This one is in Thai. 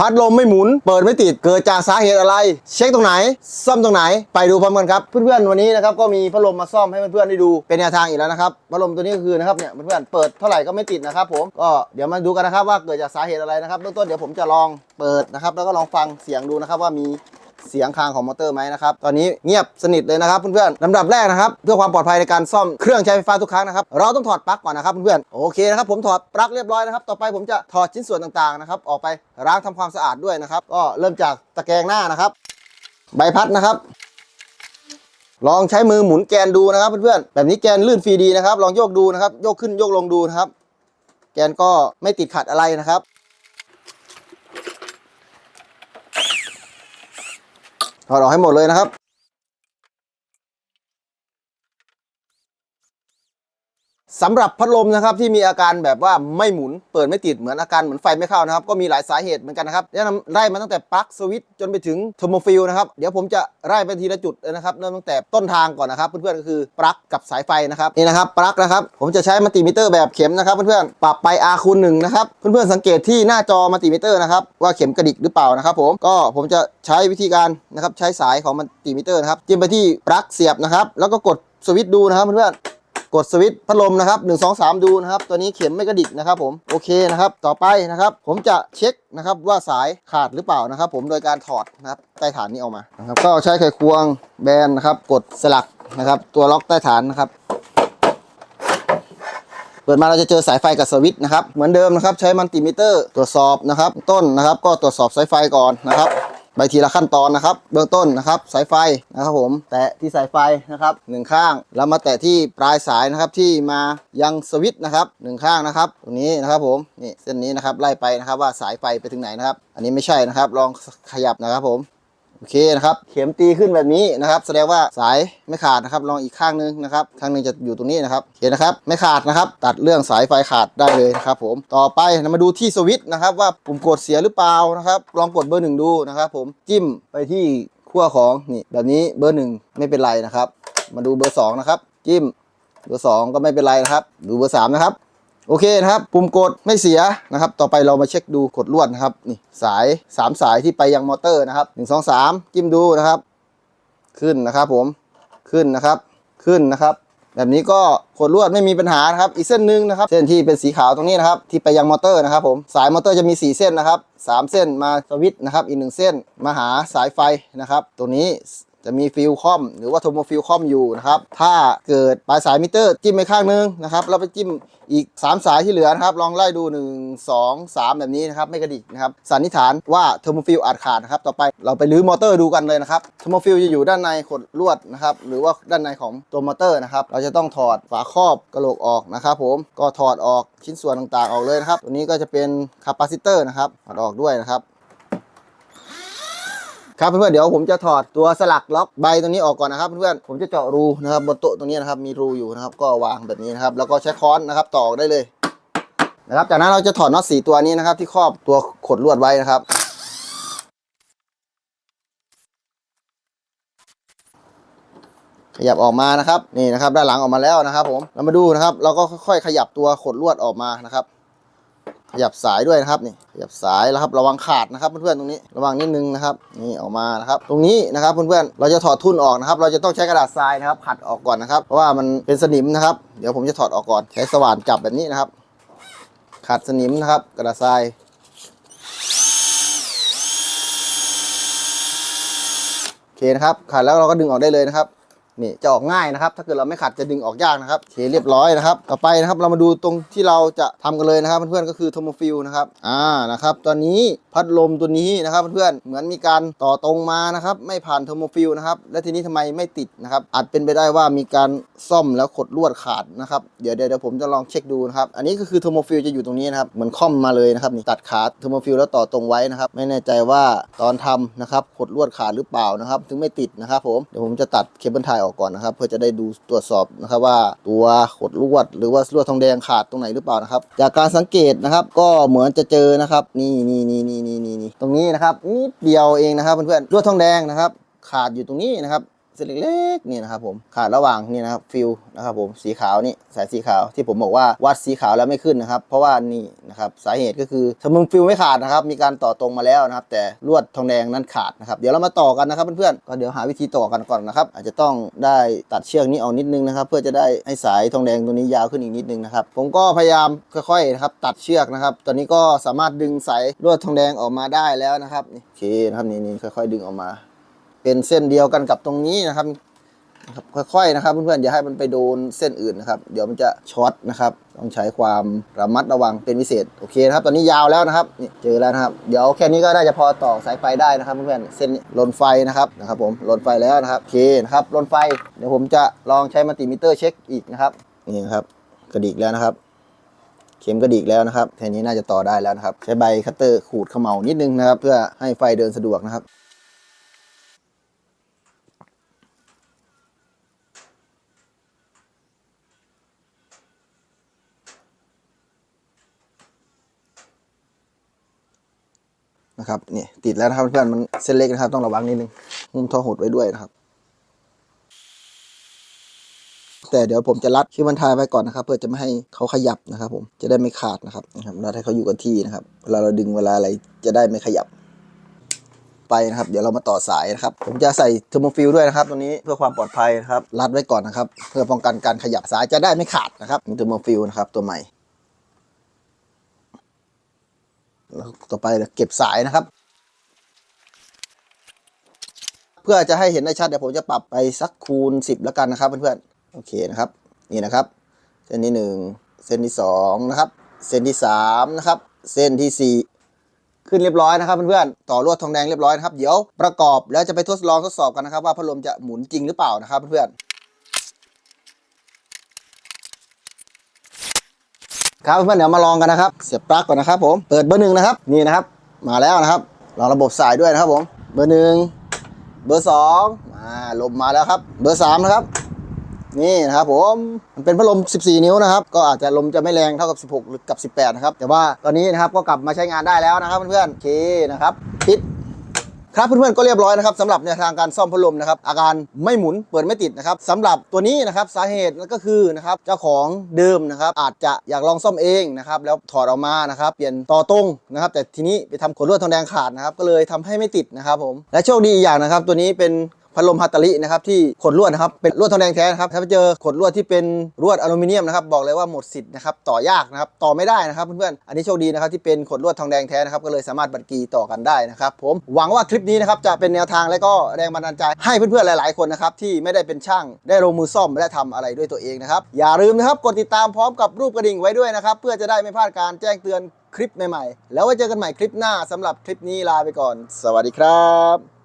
พัดลมไม่หมุน เปิดไม่ติด เกิดจากสาเหตุอะไร เช็คตรงไหน ซ่อมตรงไหน ไปดูพร้อมกันครับ เพื่อนๆวันนี้นะครับก็มีพัดลมมาซ่อมให้เพื่อนๆได้ดูเป็นแนวทางอีกแล้วนะครับ พัดลมตัวนี้ก็คือนะครับเนี่ยเพื่อนๆเปิดเท่าไหร่ก็ไม่ติดนะครับผม ก็เดี๋ยวมาดูกันนะครับว่าเกิดจากสาเหตุอะไรนะครับเบื้องต้นเดี๋ยวผมจะลองเปิดนะครับแล้วก็ลองฟังเสียงดูนะครับว่ามี เสียงคางของมอเตอร์ไหมนะครับ ตอนนี้เงียบสนิทเลยนะครับเพื่อนๆลำดับแรกนะครับ เพื่อความปลอดภัยในการซ่อมเครื่องใช้ไฟฟ้าทุกครั้งนะครับ เราต้องถอดปลั๊กก่อนนะครับเพื่อนๆ โอเคนะครับผมถอดปลั๊กเรียบร้อยนะครับ ต่อไปผมจะถอดชิ้นส่วนต่างๆนะครับออกไปล้างทำความสะอาดด้วยนะครับ ก็เริ่มจากตะแกรงหน้านะครับ ใบพัดนะครับ ลองใช้มือหมุนแกนดูนะครับเพื่อนๆ แบบนี้แกนลื่นฟรีดีนะครับ ลองโยกดูนะครับ โยกขึ้นโยกลงดูนะครับ แกนก็ไม่ติดขัดอะไรนะครับ ถอดออกให้หมดเลยนะครับ สำหรับพัดลมนะครับที่มีอาการแบบว่าไม่หมุนเปิดไม่ติดเหมือนอาการเหมือนไฟไม่เข้านะครับ ก็มีหลายสาเหตุเหมือนกันนะครับแนะนำไล่มาตั้งแต่ปลั๊กสวิตช์จนไปถึงโทอร์โมฟิลนะครับเดี๋ยวผมจะไล่ไปทีละจุดเลยนะครับเริ่มตั้งแต่ต้นทางก่อนนะครับเพื่อนๆก็คือปลั๊กกับสายไฟนะครับนี่นะครับปลั๊กนะครับผมจะใช้มัลติมิเตอร์แบบเข็มนะครับเพื่อนๆปรับไป R คูณหนึ่งนะครับเพื่อนๆสังเกตที่หน้าจอมัลติมิเตอร์นะครับว่าเข็มกระดิกหรือเปล่านะครับผมก็ผมจะใช้วิธีการนะครับใช้สายของมัลติมิเตอร์นะครับจิ้มไปที่ปลั๊กเสียบนะครับแล้วก็กดสวิตช์ดูนะครับเพื่อนๆ กดสวิตช์พัดลมนะครับ1 2 3 ดูนะครับ ตัวนี้เข็มไม่กระดิกนะครับผมโอเคนะครับ ต่อไปนะครับ ผมจะเช็คนะครับว่าสายขาดหรือเปล่านะครับผมโดยการถอดนะครับใต้ฐานนี้ออกมานะครับก็ใช้ไขควงแบนนะครับ กดสลักนะครับตัวล็อกใต้ฐานนะครับเปิดมาเราจะเจอสายไฟกับสวิตช์นะครับ เหมือนเดิมนะครับ ใช้มัลติมิเตอร์ตรวจสอบนะครับ ต้นนะครับ ก็ตรวจสอบสายไฟก่อนนะครับ ไปทีละขั้นตอนนะครับ เบื้องต้นนะครับสายไฟนะครับผม แตะที่สายไฟนะครับหนึ่งข้าง แล้วมาแตะที่ปลายสายนะครับที่มายังสวิตช์นะครับหนึ่งข้างนะครับตรงนี้นะครับผมนี่เส้นนี้นะครับไล่ไปนะครับว่าสายไฟไปถึงไหนนะครับ อันนี้ไม่ใช่นะครับ ลองขยับนะครับผม โอเคนะครับ เข็มตีขึ้นแบบนี้นะครับ แสดงว่าสายไม่ขาดนะครับ ลองอีกข้างนึงนะครับ ข้างหนึงจะอยู่ตรงนี้นะครับโอเคนะครับ ไม่ขาดนะครับ ตัดเรื่องสายไฟขาดได้เลยนะครับ ผม ต่อไปมาดูที่สวิตช์นะครับ ว่าปุ่มกดเสียหรือเปล่านะครับ ลองกดเบอร์หนึ่งดูนะครับ ผม จิ้มไปที่ขั้วของนี่แบบนี้เบอร์หนึ่งไม่เป็นไรนะครับ มาดูเบอร์สองนะครับ จิ้ม เบอร์สองก็ไม่เป็นไรนะครับ ดูเบอร์สามนะครับ โอเคนะครับ ปุ่มกดไม่เสียนะครับ ต่อไปเรามาเช็คดูกดลวดนะครับ นี่สาย 3 สายที่ไปยังมอเตอร์นะครับ 1 2 3 จิ้มดูนะครับ ขึ้นนะครับผม ขึ้นนะครับ ขึ้นนะครับ แบบนี้ก็กดลวดไม่มีปัญหานะครับ อีกเส้นหนึ่งนะครับ เส้นที่เป็นสีขาวตรงนี้นะครับ ที่ไปยังมอเตอร์นะครับผม สายมอเตอร์จะมี 4 เส้นนะครับ 3 เส้นมาสวิตช์นะครับ อีกหนึ่งเส้นมาหาสายไฟนะครับ ตัวนี้ จะมีฟิลคอม หรือว่าโทโมฟิลคอมอยู่นะครับถ้าเกิดปลายสายมิเตอร์จิ้มไปข้างนึงนะครับแล้วไปจิ้มอีก 3 สายที่เหลือนะครับลองไล่ดู 1 2 3 แบบนี้นะครับไม่กระดิกนะครับสันนิษฐานว่าโทโมฟิลอาจขาดนะครับต่อไปเราไปรื้อมอเตอร์ดูกันเลยนะครับโทโมฟิลจะอยู่ด้านในขดลวดนะครับหรือว่าด้านในของตัวมอเตอร์นะครับเราจะต้องถอดฝาครอบกระโหลกออกนะครับผมก็ถอดออกชิ้นส่วนต่างๆออกเลยนะครับตัวนี้ก็จะเป็นคาปาซิเตอร์นะครับถอดออกด้วยนะครับ ครับเพื่อนๆเดี๋ยวผมจะถอดตัวสลักล็อกใบตรงนี้ออกก่อนนะครับเพื่อนๆผมจะเจาะรูนะครับบนโต๊ะตรงนี้นะครับมีรูอยู่นะครับก็วางแบบนี้นะครับแล้วก็ใช้ค้อนนะครับต่อออกได้เลยนะครับจากนั้นเราจะถอดน็อตสีตัวนี้นะครับ ที่ครอบตัวขดลวดไว้นะครับ ขยับออกมานะครับนี่นะครับด้านหลังออกมาแล้วนะครับ ผมเรามาดูนะครับ เราก็ค่อยๆขยับตัวขดลวดออกมานะครับ ขยับสายด้วยนะครับนี่ขยับสายแล้วครับระวังขาดนะครับเพื่อนๆตรงนี้ระวังนิดนึงนะครับนี่ออกมานะครับตรงนี้นะครับเพื่อนๆเราจะถอดทุ่นออกนะครับ เราจะต้องใช้กระดาษทรายนะครับขัดออกก่อนนะครับ เพราะว่ามันเป็นสนิมนะครับ เดี๋ยวผมจะถอดออกก่อนใช้สว่านจับแบบนี้นะครับ ขัดสนิมนะครับ กระดาษทรายโอเคนะครับขัดแล้วเราก็ดึงออกได้เลยนะครับ นี่จะออกง่ายนะครับ ถ้าเกิดเราไม่ขัดจะดึงออกยากนะครับเคเรียบร้อยนะครับ ต่อไปนะครับเรามาดูตรงที่เราจะทำกันเลยนะครับเพื่อนๆก็คือโทโมฟิลนะครับอ่านะครับตอนนี้พัดลมตัวนี้นะครับเพื่อนๆเหมือนมีการต่อตรงมานะครับไม่ผ่านโทโมฟิลนะครับและทีนี้ทำไมไม่ติดนะครับอาจเป็นไปได้ว่ามีการซ่อมแล้วขดลวดขาดนะครับเดี๋ยวเดี๋ยวผมจะลองเช็คดูนะครับอันนี้ก็คือโทโมฟิลจะอยู่ตรงนี้นะครับเหมือนค่อมมาเลยนะครับนี่ตัดขาโทโมฟิลแล้วต่อตรงไว้นะครับไม่แน่ใจว่าตอนทำนะครับขดลวดขาดหรือเปล่านะครับ ถึงไม่ติดนะครับผมเดี๋ยวผมจะตัดเคเบิลไทยออกก่อนนะครับ เพื่อจะได้ดูตรวจสอบนะครับว่าตัวขดลวด หรือว่าลวดทองแดงขาดตรงไหนหรือเปล่านะครับ จากการสังเกตนะครับก็เหมือนจะเจอนะครับ นี่นี่นี่นี่นี่นี่นี่ตรงนี้นะครับนิดเดียวเองนะครับเพื่อนๆลวดทองแดงนะครับ ขาดอยู่ตรงนี้นะครับ เส้นเล็กๆนี่นะครับผมขาดระหว่างนี่นะครับฟิลนะครับผมสีขาวนี่สายสีขาวที่ผมบอกว่าวัดสีขาวแล้วไม่ขึ้นนะครับ เพราะว่านี่นะครับสาเหตุก็คือสมุนฟิลไม่ขาดนะครับมีการต่อตรงมาแล้วนะครับ แต่ลวดทองแดงนั้นขาดนะครับเดี๋ยวเรามาต่อกันนะครับเพื่อนๆก็เดี๋ยวหาวิธีต่อกันก่อนนะครับ อาจจะต้องได้ตัดเชือกนี้ออกนิดนึงนะครับ เพื่อจะได้ให้สายทองแดงตัวนี้ยาวขึ้นอีกนิดนึงนะครับผมก็พยายามค่อยๆนะครับตัดเชือกนะครับ ตอนนี้ก็สามารถดึงสายลวดทองแดงออกมาได้แล้วนะครับนี่โอเคนะครับนี่นี่ค่อยๆดึงออกมา เป็นเส้นเดียวกันกับตรงนี้นะครับนะครับ ค่อยๆนะครับ เพื่อนๆอย่าให้มันไปโดนเส้นอื่นนะครับ เดี๋ยวมันจะช็อตนะครับ ต้องใช้ความระมัดระวังเป็นพิเศษโอเคนะครับ ตอนนี้ยาวแล้วนะครับนี่เจอแล้วนะครับ เดี๋ยวแค่นี้ก็น่าจะพอต่อสายไฟได้นะครับเพื่อนๆเส้นนี้ลนไฟนะครับนะครับ ผมลนไฟแล้วนะครับโอเคนะครับลนไฟเดี๋ยวผมจะลองใช้มัลติมิเตอร์เช็คอีกนะครับนี่นะครับกระดิกแล้วนะครับ เข็มกระดิกแล้วนะครับแค่นี้น่าจะต่อได้แล้วนะครับ ใช้ใบคัตเตอร์ขูดเขม่านิดนึงนะครับ เพื่อให้ไฟเดินสะดวกนะครับ นะครับนี่ติดแล้วนะครับเพื่อนมันเส้นเล็กนะครับ ต้องระวังนิดนึงมุมท่อหดไว้ด้วยนะครับ แต่เดี๋ยวผมจะรัดคิวมันทายไว้ก่อนนะครับ เพื่อจะไม่ให้เขาขยับนะครับ ผมจะได้ไม่ขาดนะครับนะครับรัดให้เขาอยู่กับที่นะครับเวลาเราดึงเวลาอะไรจะได้ไม่ขยับไปนะครับ เดี๋ยวเรามาต่อสายนะครับ ผมจะใส่เทอร์โมฟิลด้วยนะครับ ตัวนี้เพื่อความปลอดภัยนะครับ รัดไว้ก่อนนะครับ เพื่อป้องกันการขยับสายจะได้ไม่ขาดนะครับมีเทอร์โมฟิลนะครับตัวใหม่แล้ว ต่อไปเก็บสายนะครับ เพื่อจะให้เห็นได้ชัดเดี๋ยวผมจะปรับไปสักคูณ 10 แล้วกันนะครับเพื่อนๆโอเคนะครับ นี่นะครับ เส้นที่หนึ่งเส้นที่สองนะครับ เส้นที่สามนะครับ เส้นที่สี่ขึ้นเรียบร้อยนะครับเพื่อนๆ ต่อลวดทองแดงเรียบร้อยนะครับ เดี๋ยวประกอบแล้วจะไปทดลองทดสอบกันนะครับ ว่าพัดลมจะหมุนจริงหรือเปล่านะครับเพื่อนๆ ครับเพื่อนเดี๋ยวมาลองกันนะครับ เสียบปลั๊กก่อนนะครับผมเปิดเบอร์หนึ่งนะครับนี่นะครับ มาแล้วนะครับลองระบบสายด้วยนะครับผม เบอร์หนึ่งเบอร์สองมาลมมาแล้วครับ เบอร์สามนะครับ นี่นะครับผมมันเป็นพัดลม 14 นิ้วนะครับ ก็อาจจะลมจะไม่แรงเท่ากับ 16 หรือกับ 18 นะครับ แต่ว่าตอนนี้นะครับก็กลับมาใช้งานได้แล้วนะครับเพื่อนๆโอเคนะครับปิด ครับเพื่อนๆก็เรียบร้อยนะครับสำหรับแนวทางการซ่อมพัดลมนะครับอาการไม่หมุนเปิดไม่ติดนะครับสำหรับตัวนี้นะครับสาเหตุนั่นก็คือนะครับเจ้าของเดิมนะครับอาจจะอยากลองซ่อมเองนะครับแล้วถอดออกมานะครับเปลี่ยนต่อตรงนะครับแต่ทีนี้ไปทำขนลวดทองแดงขาดนะครับก็เลยทำให้ไม่ติดนะครับผมและโชคดีอีกอย่างนะครับตัวนี้เป็น พัดลมฮัตตารินะครับที่ขดลวดนะครับเป็นลวดทองแดงแท้นะครับถ้าไปเจอขดลวดที่เป็นลวดอลูมิเนียมนะครับบอกเลยว่าหมดสิทธิ์นะครับต่อยากนะครับต่อไม่ได้นะครับเพื่อนๆอันนี้โชคดีนะครับที่เป็นขดลวดทองแดงแท้นะครับก็เลยสามารถบัดกีต่อกันได้นะครับผมหวังว่าคลิปนี้นะครับจะเป็นแนวทางและก็แรงบันดาลใจให้เพื่อนๆหลาย ๆคนนะครับที่ไม่ได้เป็นช่างได้ลงมือซ่อมและทำอะไรด้วยตัวเองนะครับอย่าลืมนะครับกดติดตามพร้อมกับรูปกระดิ่งไว้ด้วยนะครับเพื่อจะได้ไม่พลาดการแจ้งเตือนคลิปใหม่ๆ แล้วไว้เจอกันใหม่คลิปหน้าสำหรับคลิปนี้ลาไปก่อน สวัสดีครับ